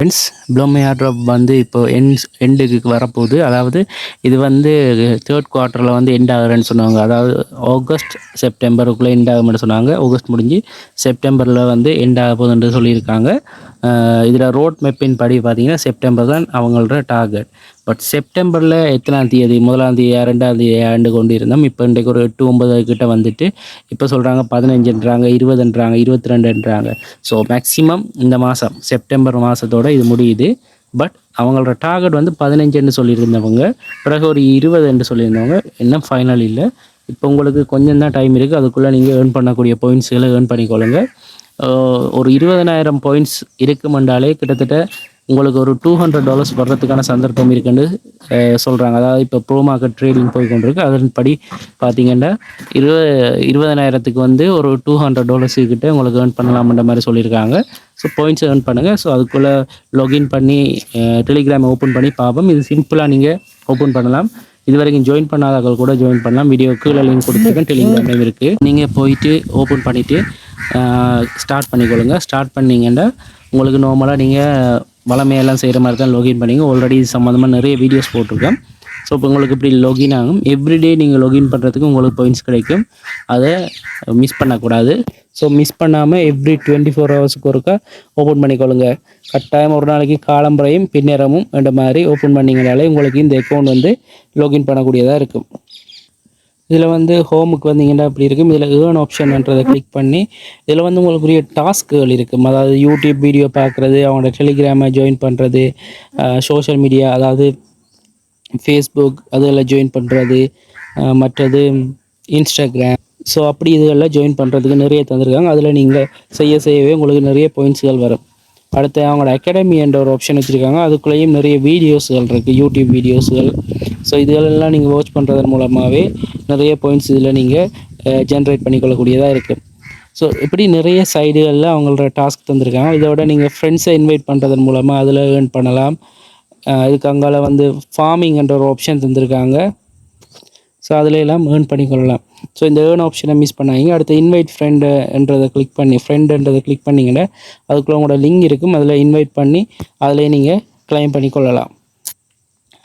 Friends Bloom drop வந்து இப்போ end எண்டுக்கு வரப்போகுது. அதாவது இது வந்து தேர்ட் குவார்ட்டரில் வந்து எண்ட் ஆகுறேன்னு சொன்னாங்க. அதாவது ஆகஸ்ட் செப்டம்பருக்குள்ளே எண்ட் ஆகும்னு சொன்னாங்க. ஆகஸ்ட் முடிஞ்சு செப்டம்பரில் வந்து எண்ட் ஆக போகுதுன்ட்டு சொல்லியிருக்காங்க. இதில் ரோட் மேப்பின் படி பார்த்திங்கன்னா செப்டம்பர் தான் அவங்களோட டார்கெட் பட் செப்டம்பரில் எத்தனாம் தேதி முதலாம் தேதி ரெண்டாம் தேதி ஆண்டு கொண்டு இருந்தோம் இப்போ இன்றைக்கு ஒரு எட்டு ஒன்பது கிட்ட வந்துட்டு இப்போ சொல்கிறாங்க பதினஞ்சுன்றாங்க இருபதுன்றாங்க இருபத்தி ரெண்டுன்றாங்க ஸோ மேக்ஸிமம் இந்த மாதம் செப்டம்பர் மாதத்தோட இது முடியுது. பட் அவங்களோட டார்கெட் வந்து பதினஞ்சுன்னு சொல்லியிருந்தவங்க பிறகு ஒரு இருபது என்று சொல்லியிருந்தவங்க இன்னும் ஃபைனல் இல்லை. இப்போ உங்களுக்கு கொஞ்சம் தான் டைம் இருக்குது அதுக்குள்ளே நீங்கள் ஏர்ன் பண்ணக்கூடிய பாயிண்ட்ஸுகளை ஏர்ன் பண்ணிக்கொள்ளுங்க. ஒரு இருபதனாயிரம் பாயிண்ட்ஸ் இருக்குமென்றாலே கிட்டத்தட்ட உங்களுக்கு ஒரு டூ ஹண்ட்ரட் டாலர்ஸ் வர்றதுக்கான சந்தர்ப்பம் இருக்குன்னு சொல்கிறாங்க அதாவது இப்போ ப்ரோ மார்க்கெட் ட்ரேடிங் போய் கொண்டிருக்கு அதன்படி பார்த்தீங்கன்னா இருபது இருபதனாயிரத்துக்கு வந்து ஒரு டூ ஹண்ட்ரட் டாலர்ஸ் கிட்ட உங்களுக்கு ஏர்ன் பண்ணலாம்ன்ற மாதிரி சொல்லியிருக்காங்க. ஸோ பாயிண்ட்ஸ் ஏர்ன் பண்ணுங்கள் ஸோ அதுக்குள்ளே லாகின் பண்ணி டெலிகிராம் ஓப்பன் பண்ணி பார்ப்போம். இது சிம்பிளாக நீங்கள் ஓப்பன் பண்ணலாம். இது வரைக்கும் ஜாயின் பண்ணாதவர்கள் கூட ஜாயின் பண்ணலாம். வீடியோ கீழே லிங்க் கொடுத்துருக்கேன். டெலிகிராம் இருக்குது நீங்கள் போயிட்டு ஓப்பன் பண்ணிவிட்டு ஸ்டார்ட் பண்ணிக்கொள்ளுங்க. ஸ்டார்ட் பண்ணிங்கன்னா உங்களுக்கு நார்மலாக நீங்கள் வளமையெல்லாம் செய்கிற மாதிரி தான் லாகின் பண்ணிங்க ஆல்ரெடி இது சம்மந்தமாக நிறைய வீடியோஸ் போட்டிருக்கேன். ஸோ இப்போ உங்களுக்கு இப்படி லாகின் ஆகும். எவ்ரிடே நீங்கள் லாகின் பண்ணுறதுக்கு உங்களுக்கு பாயிண்ட்ஸ் கிடைக்கும். அதை மிஸ் பண்ணக்கூடாது. ஸோ மிஸ் பண்ணாமல் எவ்ரி டுவெண்ட்டி ஃபோர் ஹவர்ஸுக்கு ஒருக்கா ஓப்பன் பண்ணிக்கொள்ளுங்க. கட்டாயம் ஒரு நாளைக்கு காலம்பரையும் பின்னரமும் என்ற மாதிரி ஓப்பன் பண்ணிங்கனாலே உங்களுக்கு இந்த அக்கௌண்ட் வந்து லாகின் பண்ணக்கூடியதாக இருக்கும். இதில் வந்து ஹோமுக்கு வந்தீங்கன்னா அப்படி இருக்கும்? இதில் ஏர்ன் ஆப்ஷன்ன்றதை கிளிக் பண்ணி இதில் வந்து உங்களுக்குரிய டாஸ்க்குகள் இருக்கும். அதாவது யூடியூப் வீடியோ பார்க்குறது அவங்களோட டெலிகிராமை ஜாயின் பண்ணுறது சோஷியல் மீடியா அதாவது ஃபேஸ்புக் அதில் ஜாயின் பண்ணுறது மற்றது இன்ஸ்டாகிராம் ஸோ அப்படி இதுகளில் ஜாயின் பண்ணுறதுக்கு நிறைய தந்திருக்காங்க. அதில் நீங்கள் செய்ய செய்யவே உங்களுக்கு நிறைய பாயிண்ட்ஸ்கள் வரும். அடுத்து அவங்களோட அகாடமி என்ற ஒரு ஆப்ஷன் வச்சுருக்காங்க. அதுக்குள்ளேயும் நிறைய வீடியோஸ்கள் இருக்குது யூடியூப் வீடியோஸ்கள் ஸோ இதுகளெல்லாம் நீங்கள் வாட்ச் பண்ணுறதன் மூலமாகவே நிறைய பாயிண்ட்ஸ் இதில் நீங்கள் ஜென்ரேட் பண்ணிக்கொள்ளக்கூடியதாக இருக்குது ஸோ இப்படி நிறைய சைடுகளில் அவங்களோட டாஸ்க் தந்திருக்காங்க. இதோட நீங்கள் ஃப்ரெண்ட்ஸை இன்வைட் பண்ணுறதன் மூலமாக அதில் ஏர்ன் பண்ணலாம். இதுக்கு அங்கால வந்து ஃபார்மிங்ன்ற ஒரு ஆப்ஷன் தந்திருக்காங்க. ஸோ அதில் எல்லாம் ஏர்ன் பண்ணிக்கொள்ளலாம். ஸோ இந்த ஏர்ன் ஆப்ஷனை மிஸ் பண்ணாங்க அடுத்து இன்வைட் ஃப்ரெண்டுன்றதை கிளிக் பண்ணி ஃப்ரெண்டுன்றதை கிளிக் பண்ணிங்கன்னா அதுக்குள்ள உங்களோட லிங்க் இருக்கும். அதில் இன்வைட் பண்ணி அதிலே நீங்கள் கிளைம் பண்ணிக்கொள்ளலாம்.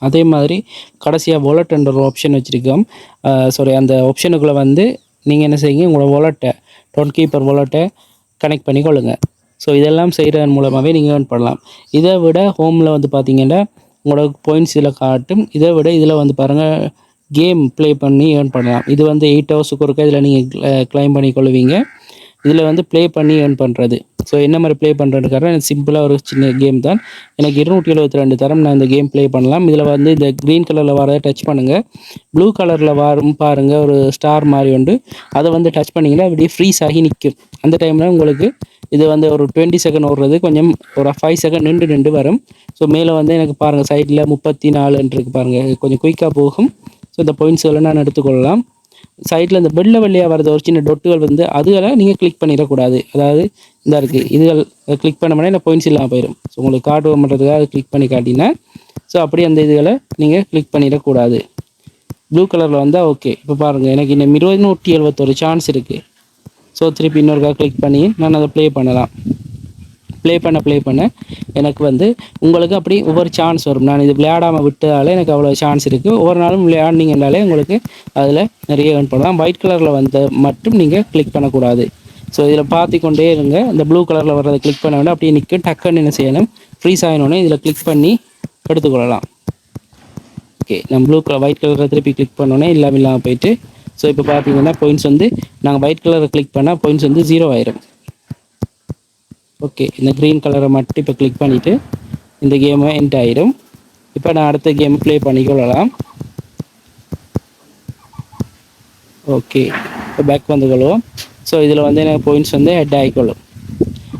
அதே மாதிரி கடைசியாக வாலெட்ன்ற ஒரு ஆப்ஷன் வச்சுருக்கோம். சாரி அந்த ஆப்ஷனுக்குள்ளே வந்து நீங்கள் என்ன செய்யுங்க உங்களோட வாலெட்டை டோன் கீப்பர் வாலெட்டை கனெக்ட் பண்ணி கொள்ளுங்கள் ஸோ இதெல்லாம் செய்கிறதன் மூலமாகவே நீங்கள் ஏர்ன் பண்ணலாம். இதை விட ஹோமில் வந்து பார்த்தீங்கன்னா உங்களோட பாயிண்ட்ஸ் இதில் காட்டும். இதை விட இதில் வந்து பாருங்கள் கேம் ப்ளே பண்ணி ஏர்ன் பண்ணலாம். இது வந்து எயிட் ஹவர்ஸுக்கு ஒருக்கா இதில் நீங்கள் க்ளைம் பண்ணி கொள்வீங்க இதில் வந்து ப்ளே பண்ணி ஏர்ன் பண்ணுறது ஸோ என்ன மாதிரி ப்ளே பண்ணுறதுக்காக எனக்கு சிம்பிளாக ஒரு சின்ன கேம் தான். எனக்கு இருநூற்றி எழுபத்தி ரெண்டு தரம் நான் இந்த கேம் ப்ளே பண்ணலாம். இதில் வந்து இந்த க்ரீன் கலரில் வரதை டச் பண்ணுங்கள் ப்ளூ கலரில் வரும் பாருங்கள் ஒரு ஸ்டார் மாதிரி உண்டு. அதை வந்து டச் பண்ணிங்கன்னா அப்படியே ஃப்ரீஸ் ஆகி நிற்கும் அந்த டைமில் உங்களுக்கு இது வந்து ஒரு டுவெண்ட்டி செகண்ட் ஓடுறது. கொஞ்சம் ஒரு ஃபைவ் செகண்ட் நின்று நின்று வரும். ஸோ மேலே வந்து எனக்கு பாருங்கள் சைடில் முப்பத்தி நாலுன்றிருக்கு பாருங்கள் கொஞ்சம் குயிக்காக போகும். ஸோ இந்த பாயிண்ட்ஸ்களை நான் எடுத்துக்கொள்ளலாம். சைடில் இந்த வெள்ளை வெள்ளையாக வரது ஒரு சின்ன டொட்டுகள் வந்து அதுகளை நீங்கள் கிளிக் பண்ணிடக்கூடாது. அதாவது இந்த இருக்குது இதுகள் கிளிக் பண்ண முடியாது இந்த பாயிண்ட்ஸ் இல்லாமல் போயிடும் ஸோ உங்களுக்கு கார்டு பண்ணுறதுக்காக கிளிக் பண்ணி காட்டினா ஸோ அப்படியே அந்த இதுகளை நீங்கள் கிளிக் பண்ணிடக்கூடாது. ப்ளூ கலரில் வந்தால் ஓகே இப்போ பாருங்கள் எனக்கு இன்னும் இருநூற்றி எழுபத்தொரு சான்ஸ் இருக்குது ஸோ திருப்பி இன்னொருக்கா கிளிக் பண்ணி நான் அதை ப்ளே பண்ணலாம். ப்ளே பண்ண ப்ளே பண்ண. எனக்கு வந்து உங்களுக்கு அப்படி ஒவ்வொரு சான்ஸ் வரும். நான் இது விளையாடாமல் விட்டதால எனக்கு அவ்வளோ சான்ஸ் இருக்குது ஒவ்வொரு நாளும் விளையாடினீங்கனாலே உங்களுக்கு அதில் நிறைய ஏர்ன் பண்ணலாம். ஒயிட் கலரில் வந்து மட்டும் நீங்கள் கிளிக் பண்ணக்கூடாது. ஸோ இதில் பார்த்து கொண்டே இருங்க. இந்த ப்ளூ கலரில் வர்றதை கிளிக் பண்ண வேண்டாம். அப்படியே நிற்க டக்குன்னு என்ன செய்யணும்? ஃப்ரீஸ் ஆகினோடனே இதில் கிளிக் பண்ணி எடுத்துக்கொள்ளலாம். ஓகே நம்ம ப்ளூ கலர் ஒயிட் கலரில் திருப்பி கிளிக் பண்ணோன்னே இல்லாமல் இல்லாமல் போயிட்டு ஸோ இப்போ பார்த்தீங்கன்னா பாயிண்ட்ஸ் வந்து நாங்கள் ஒயிட் கலரை கிளிக் பண்ணால் பாயிண்ட்ஸ் வந்து ஜீரோ ஆயிரும். ஓகே இந்த க்ரீன் கலரை மட்டும் இப்போ கிளிக் பண்ணிவிட்டு இந்த கேமை என்ட் ஆயிரும். இப்போ நான் அடுத்த கேம் ப்ளே பண்ணிக்கொள்ளலாம் ஓகே இப்போ பேக் வந்துக்கொள்வோம் ஸோ இதில் வந்து எனக்கு பாயிண்ட்ஸ் வந்து ஹெட் ஆகிக்கொள்ளும்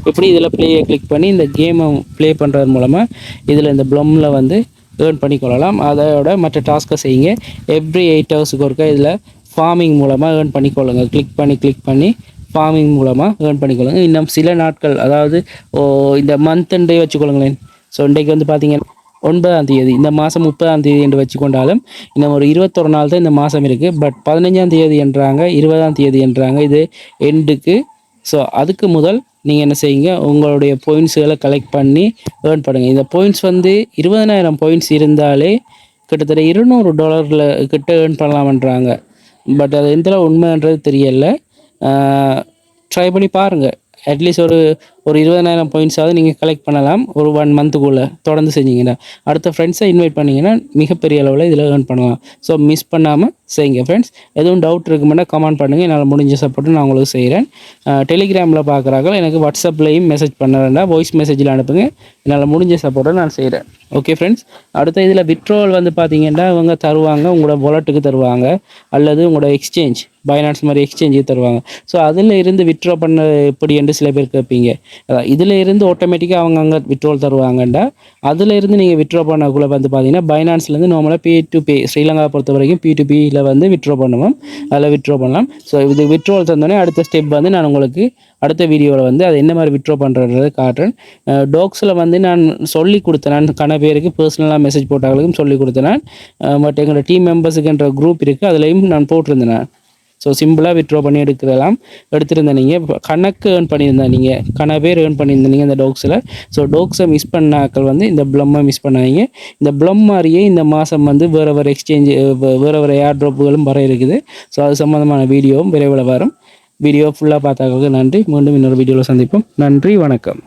இப்படி இதில் ப்ளேயை கிளிக் பண்ணி இந்த கேமை ப்ளே பண்ணுறது மூலமாக இதில் இந்த ப்ளம்மில் வந்து ஏர்ன் பண்ணிக்கொள்ளலாம் அதோட மற்ற டாஸ்க்கை செய்யுங்க. எவ்ரி எயிட் ஹவர்ஸுக்கு ஒருக்கா இதில் ஃபார்மிங் மூலமாக ஏர்ன் பண்ணிக்கொள்ளுங்க கிளிக் பண்ணி கிளிக் பண்ணி ஃபார்மிங் மூலமாக ஏர்ன் பண்ணிக்கொள்ளுங்க. இன்னும் சில நாட்கள் அதாவது ஓ இந்த மந்த்ண்டே வச்சுக்கொள்ளுங்களேன். ஸோ இன்றைக்கு வந்து பார்த்தீங்கன்னா ஒன்பதாம் தேதி இந்த மாதம் முப்பதாம் தேதி என்று வச்சுக்கொண்டாலும் இன்னும் ஒரு இருபத்தொரு நாள் தான் இந்த மாதம் இருக்குது பட் பதினஞ்சாம் தேதி என்றாங்க இருபதாம் தேதி என்றாங்க இது எண்டுக்கு ஸோ அதுக்கு முதல் நீங்கள் என்ன செய்யுங்க உங்களுடைய பாயிண்ட்ஸுகளை கலெக்ட் பண்ணி ஏர்ன் பண்ணுங்கள் இந்த பாயிண்ட்ஸ் வந்து இருபதனாயிரம் பாயிண்ட்ஸ் இருந்தாலே கிட்டத்தட்ட இருநூறு டாலரில் கிட்ட ஏர்ன் பண்ணலாம்ன்றாங்க. பட் அது எந்த உண்மைன்றது தெரியலை. ட்ரை பண்ணி பாருங்கள் அட்லீஸ்ட் ஒரு ஒரு இருபதனாயிரம் பாயிண்ட்ஸாவது நீங்கள் கலெக்ட் பண்ணலாம். ஒரு ஒன் மந்த்துக்குள்ளே தொடர்ந்து செஞ்சீங்கன்னா. அடுத்த ஃப்ரெண்ட்ஸை இன்வைட் பண்ணிங்கன்னா மிகப்பெரிய அளவில் இதில் ஏர்ன் பண்ணலாம். ஸோ மிஸ் பண்ணாமல் செய்யுங்க ஃப்ரெண்ட்ஸ் எதுவும் டவுட் இருக்குமெண்டா கமெண்ட் பண்ணுங்கள் என்னால் முடிஞ்ச சப்போர்ட்டு நான் உங்களுக்கு செய்கிறேன் டெலிகிராமில் பார்க்குறாங்க எனக்கு வாட்ஸ்அப்லேயும் மெசேஜ் பண்ண வேண்டாம் வாய்ஸ் மெசேஜில் அனுப்புங்க. என்னால் முடிஞ்ச சப்போர்ட்டை நான் செய்கிறேன் ஓகே ஃப்ரெண்ட்ஸ் அடுத்த இதில் விட்ரோல் வந்து பார்த்தீங்கன்னா அவங்க தருவாங்க. உங்களோட வாலெட்டுக்கு தருவாங்க. அல்லது உங்களோட எக்ஸ்சேஞ்ச் பைனான்ஸ் மாதிரி எக்ஸ்சேஞ்சு தருவாங்க. ஸோ அதில் இருந்து விட்ரா பண்ண எப்படி என்று சில பேர் கேட்பீங்க. அதான் இதில் இருந்து ஆட்டோமேட்டிக்காக அவங்க அங்கே விட்ரோல் தருவாங்கண்டா. அதில் இருந்து நீங்கள் விட்ரா பண்ணக்குள்ளே வந்து பார்த்தீங்கன்னா பைனான்ஸ்லேருந்து நார்மலாக பே டு பே ஸ்ரீலங்கா பொறுத்த வரைக்கும் பி டு பியில் வந்து விட்ரா பண்ணுவோம். அதில் விட்ரா பண்ணலாம். ஸோ இது விட்ரோல் தந்தோடனே அடுத்த ஸ்டெப் வந்து நான் உங்களுக்கு அடுத்த வீடியோவில் வந்து அதை என்ன மாதிரி விட்ரா பண்ணுறதை காட்டுறேன். டோக்ஸில் வந்து நான் சொல்லி கொடுத்தேன். நான் கன பேருக்கு பர்சனலாக மெசேஜ் போட்டாங்களுக்கும் சொல்லி கொடுத்தேன். நான் பட் எங்களோட டீம் மெம்பர்ஸுக்குன்ற குரூப் இருக்குது அதுலேயும் நான் போட்டிருந்தேன். ஸோ சிம்பிளாக விட்ரா பண்ணி எடுக்கலாம் எடுத்திருந்தேன் நீங்கள் கணக்கு ஏர்ன் பண்ணியிருந்தேன் நீங்கள் கன பேர் ஏர்ன் பண்ணியிருந்தீங்க இந்த டோக்ஸில் ஸோ டோக்ஸை மிஸ் பண்ணாக்கள் வந்து இந்த ப்ளம்மை மிஸ் பண்ணாதீங்க. இந்த ப்ளம் மாதிரியே இந்த மாதம் வந்து வேறு வேறு எக்ஸ்சேஞ்ச் வேறு வேறு ஏர் ட்ராப்புகளும் வர இருக்குது. ஸோ அது சம்மந்தமான வீடியோவும் விரைவில் வரும். வீடியோ ஃபுல்லாக பார்த்தாக்க நன்றி. மீண்டும் இன்னொரு வீடியோவில் சந்திப்போம். நன்றி வணக்கம்.